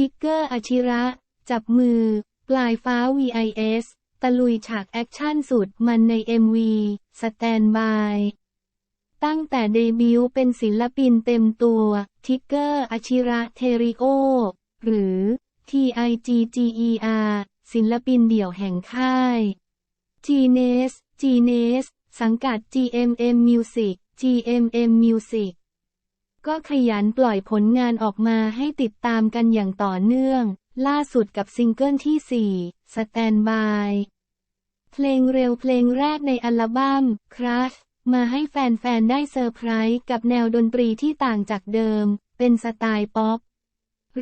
ทิกเกอร์อาชิระ จับมือ ปลายฟ้า VIS ตะลุยฉากแอคชั่นสุดมันใน MV สแตนบาย ตั้งแต่เดบิวต์เป็นศิลปินเต็มตัว ทิกเกอร์อาชิระเทริโอ หรือ TIGGER ศิลปินเดี่ยวแห่งค่าย g n e s g n e s สังกัด GMM Music GMM Music ก็ขยันปล่อยผลงานออกมาให้ติดตามกันอย่างต่อเนื่อง ล่าสุดกับซิงเกิลที่ 4 Stand By เพลงเร็วเพลงแรกในอัลบั้ม Crush มาให้แฟนๆ ได้เซอร์ไพรส์กับแนวดนตรีที่ต่างจากเดิม เป็นสไตล์ป๊อป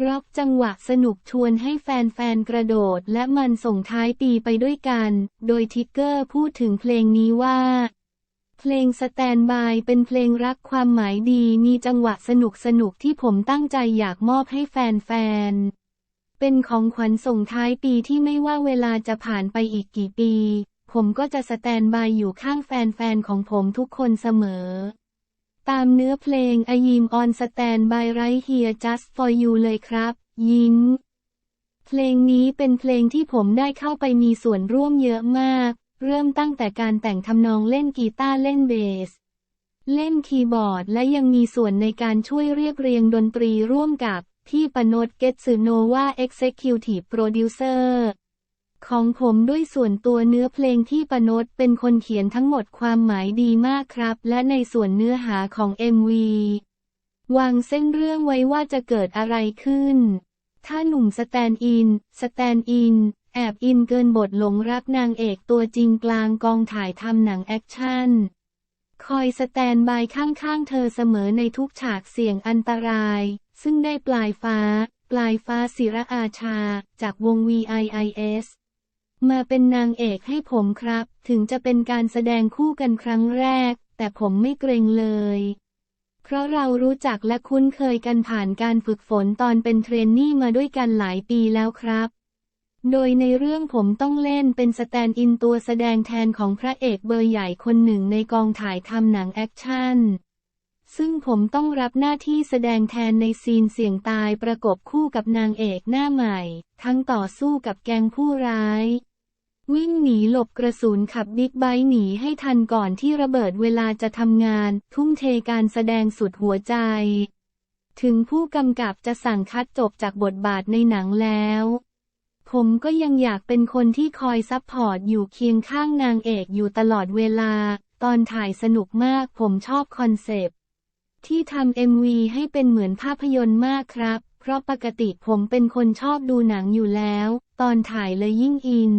ร็อกจังหวะสนุกชวนให้แฟนๆ กระโดดและมันส่งท้ายปีไปด้วยกัน โดยทิกเกอร์พูดถึงเพลงนี้ว่า เพลงสแตนบายเป็นเพลงรักความหมายดีมีจังหวะสนุกสนุกที่ผมตั้งใจอยากมอบให้แฟนๆ เป็นของขวัญส่งท้ายปีที่ไม่ว่าเวลาจะผ่านไปอีกกี่ปี ผมก็จะสแตนบายอยู่ข้างแฟนๆ ของผมทุกคนเสมอ ตามเนื้อเพลง I am on standby right here just for you เลยครับ ยิ้ม เพลงนี้เป็นเพลงที่ผมได้เข้าไปมีส่วนร่วมเยอะมาก เริ่มตั้งแต่การแต่งทำนองเล่นกีตาร์เล่นเบส เล่นคีย์บอร์ดและยังมีส่วนในการช่วยเรียบเรียงดนตรีร่วมกับพี่ปนดเกตสึโนวา Executive Producer ของผมด้วยส่วนตัวเนื้อเพลงที่ปนดเป็นคนเขียนทั้งหมดความหมายดีมากครับ และในส่วนเนื้อหาของ MV วางเส้นเรื่องไว้ว่าจะเกิดอะไรขึ้น ถ้าหนุ่มสแตนอิน สแตนอิน แอบอินเกินบทหลงรักนางเอกตัวจริงกลางกองถ่ายทำหนังแอคชั่น คอยสแตนบายข้างๆเธอเสมอในทุกฉากเสี่ยงอันตราย ซึ่งได้ปลายฟ้า ปลายฟ้าศิระอาชา จากวง VIIS มาเป็นนางเอกให้ผมครับ ถึงจะเป็นการแสดงคู่กันครั้งแรก แต่ผมไม่เกรงเลย เพราะเรารู้จักและคุ้นเคยกันผ่านการฝึกฝนตอนเป็นเทรนนี่มาด้วยกันหลายปีแล้วครับ โดยในเรื่องผมต้องเล่นเป็นสแตนด์อินตัวแสดงแทนของพระเอกเบอร์ใหญ่คนหนึ่งในกองถ่ายทำหนังแอคชั่น ซึ่งผมต้องรับหน้าที่แสดงแทนในซีนเสี่ยงตายประกบคู่กับนางเอกหน้าใหม่ ทั้งต่อสู้กับแกงผู้ร้าย วิ่งหนีหลบกระสุนขับบิ๊กไบค์หนีให้ทันก่อนที่ระเบิดเวลาจะทำงาน ทุ่มเทการแสดงสุดหัวใจ ถึงผู้กำกับจะสั่งคัดจบจากบทบาทในหนังแล้ว ผมก็ยังอยากเป็นคนที่คอยซัพพอร์ตอยู่เคียงข้างนางเอกอยู่ตลอดเวลา ตอนถ่ายสนุกมากผมชอบคอนเซปต์ที่ทำ MV ให้เป็นเหมือนภาพยนตร์มากครับ เพราะปกติผมเป็นคนชอบดูหนังอยู่แล้ว ตอนถ่ายเลยยิ่งอิน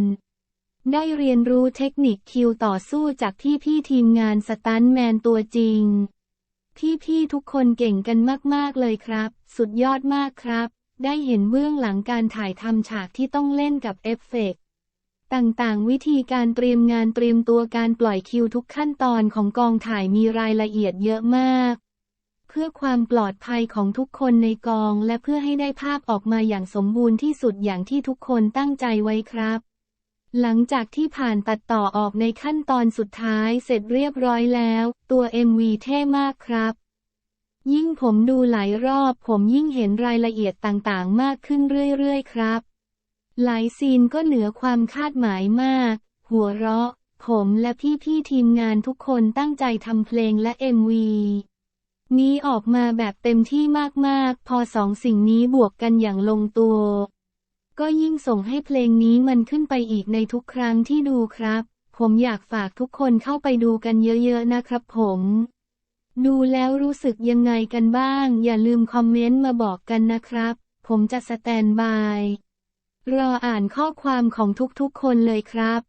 ได้เรียนรู้เทคนิคคิวต่อสู้จากพี่พี่ทีมงานสตันแมนตัวจริงพี่พี่ๆทุกคนเก่งกันมาก ๆ เลยครับ สุดยอดมากครับ ได้เห็นเบื้องหลังการถ่ายทำฉากที่ต้องเล่นกับเอฟเฟกต์ต่างๆ วิธีการเตรียมงานเตรียมตัวการปล่อยคิวทุกขั้นตอนของกองถ่ายมีรายละเอียดเยอะมาก เพื่อความปลอดภัยของทุกคนในกองและเพื่อให้ได้ภาพออกมาอย่างสมบูรณ์ที่สุดอย่างที่ทุกคนตั้งใจไว้ครับ หลังจากที่ผ่านตัดต่อออกในขั้นตอนสุดท้ายเสร็จเรียบร้อยแล้ว ตัว MV เท่มากครับ ยิ่งผมดูหลายรอบผมยิ่งเห็นรายละเอียดต่างๆ มากขึ้นเรื่อยๆ ครับ หลายซีนก็เหนือความคาดหมายมาก หัวเราะ ผมและพี่ๆทีมงานทุกคนตั้งใจทำเพลงและ MV นี้ออกมาแบบเต็มที่มากๆ พอสองสิ่งนี้บวกกันอย่างลงตัว ก็ยิ่งส่งให้เพลงนี้มันขึ้นไปอีกในทุกครั้งที่ดูครับ ผมอยากฝากทุกคนเข้าไปดูกันเยอะๆนะครับผม ดูแล้วรู้สึกยังไงกันบ้าง อย่าลืมคอมเมนต์มาบอกกันนะครับ ผมจะสแตนบาย รออ่านข้อความของทุกๆคนเลยครับ